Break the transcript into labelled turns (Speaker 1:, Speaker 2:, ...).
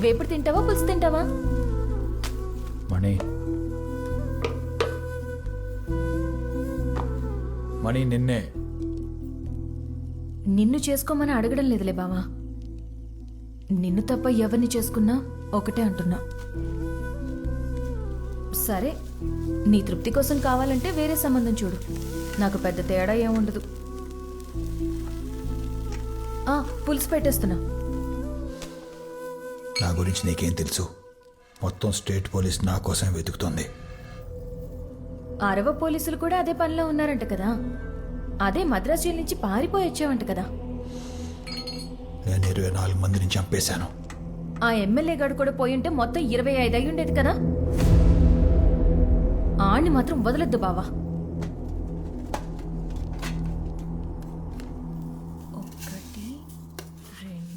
Speaker 1: వేపుడు తింటావా పులుసు తింటావా?
Speaker 2: మణి. మణి నిన్నే.
Speaker 1: నిన్ను చేసుకోమని అడగడం లేదులే బావా. నిన్ను తప్ప ఎవరిని చేసుకున్నా ఒకటే అంటున్నా. సరే నీ తృప్తి కోసం కావాలంటే వేరే సంబంధం చూడు. నాకు పెద్ద తేడా ఏముండదు. పులుసు పెట్టేస్తున్నా.
Speaker 2: నా గురించి నీకేం తెలుసు? మొత్తం స్టేట్ పోలీస్ నా కోసం వెతుకుతోంది.
Speaker 1: అరవ పోలీసులు కూడా అదే పనిలో ఉన్నారంట కదా? అదే మద్రాసు జైలు నుంచి పారిపోయి వచ్చావంట కదా?
Speaker 2: నేను ఇరవై నాలుగు మందిని చంపేశాను.
Speaker 1: ఆ ఎమ్మెల్యే గారు కూడా పోయి ఉంటే మొత్తం ఇరవై ఐదు అయి ఉండేది కదా? ఆణ్ణి మాత్రం వదలొద్దు బావా.